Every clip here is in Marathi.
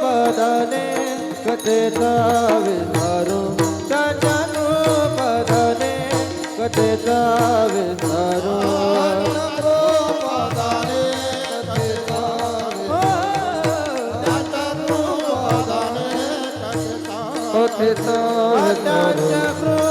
પદને કથે તાવે મારો ચાચાનું પદને કથે તાવે મારો. કથે તાવે મારો.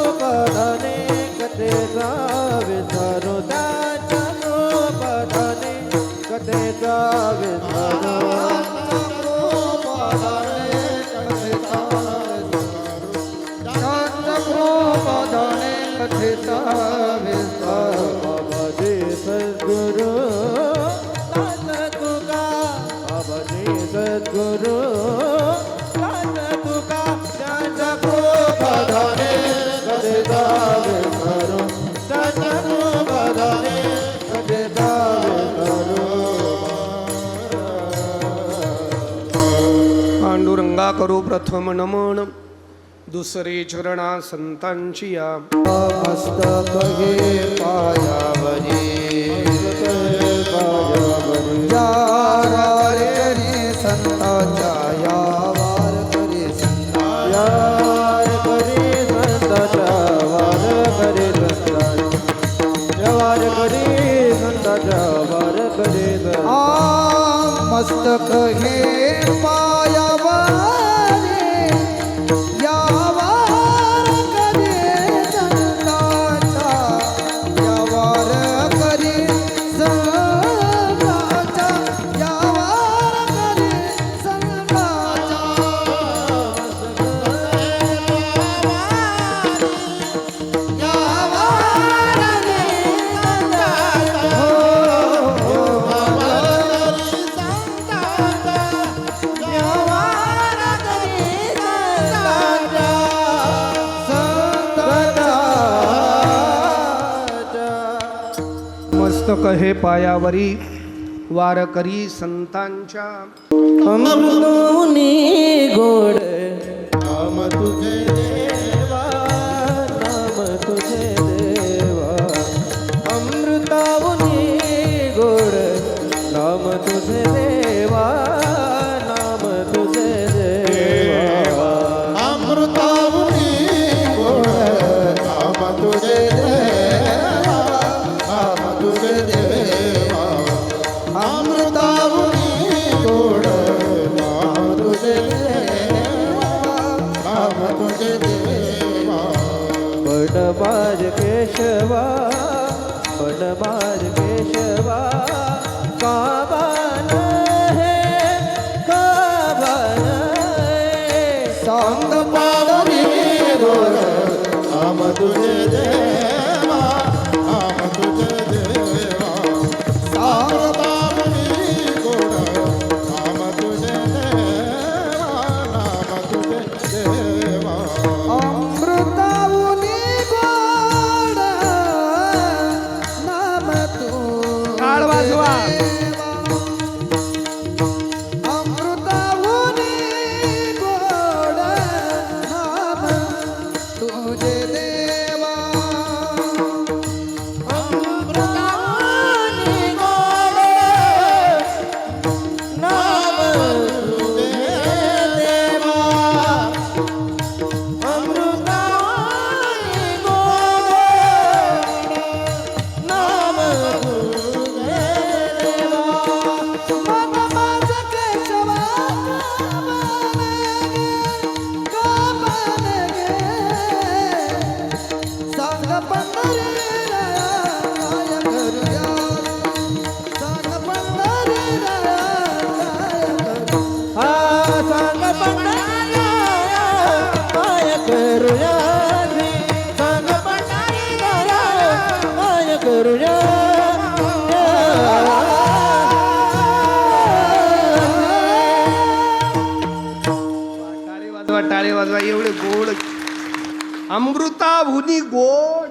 दावे करू? दावे करू? पांडुरंगा करू प्रथम नमन दुसरे चरणा संतांची या मस्तक हे पायावरी। या मस्तक हे पायावा हे पायावरी वारकरी संतांच्या. अमृतोनी गोड. नाम तुझे देवा नाम तुझे देवा. अमृतावनी गोड. नाम तुझे देवा नाम टाळे वाजवा एवढे गोड. अमृताभुनी गोड.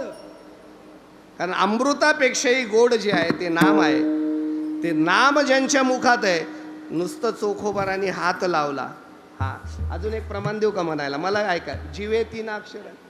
कारण अमृतापेक्षाही गोड जे आहे ते नाम आहे. ते नाम ज्यांच्या मुखात आहे नुसतं चोखोबाराने हात लावला. हा अजून एक प्रमाण देऊ का म्हणायला? मला ऐका जीवे तीन अक्षर आहे.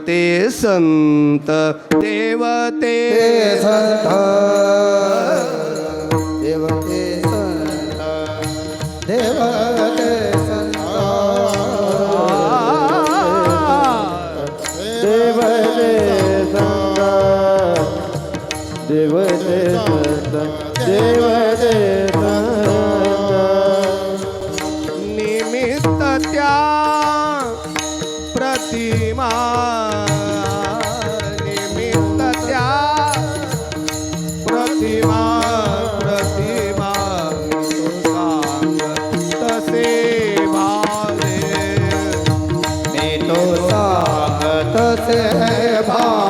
देवते संत देवते संत देवते 啊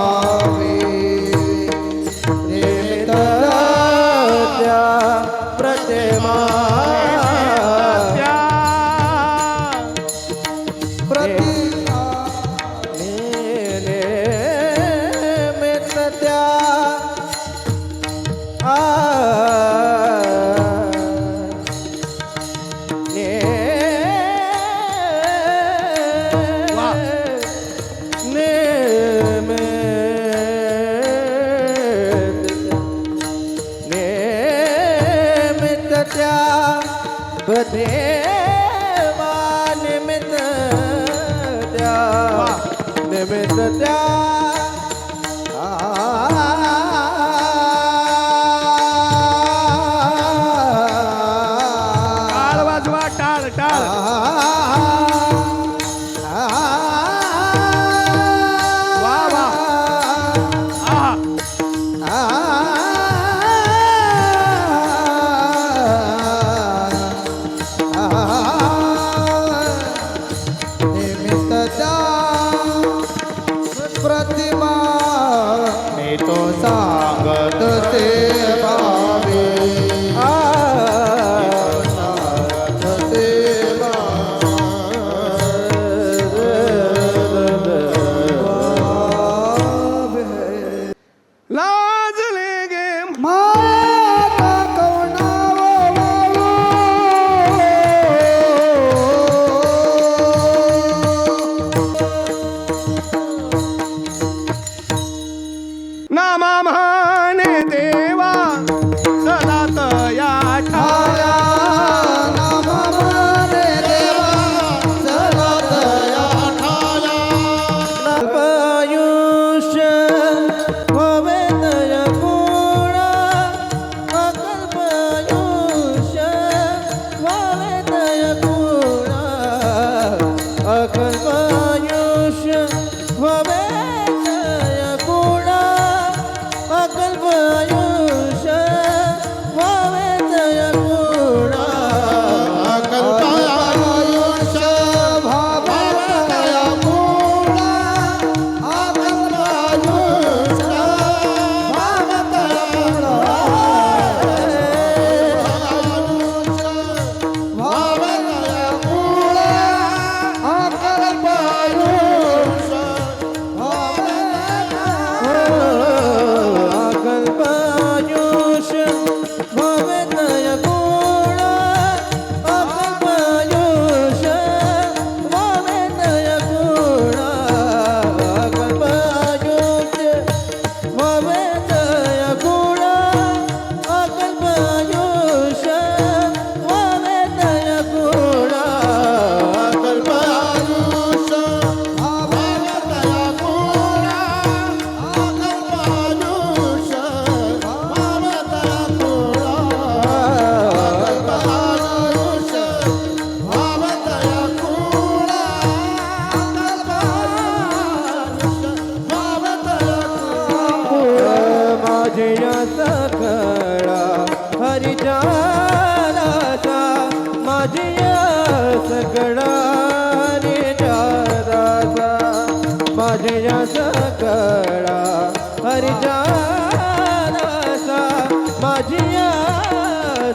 हाँ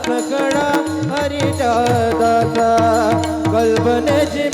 सकळा हरिटा कल्पनेची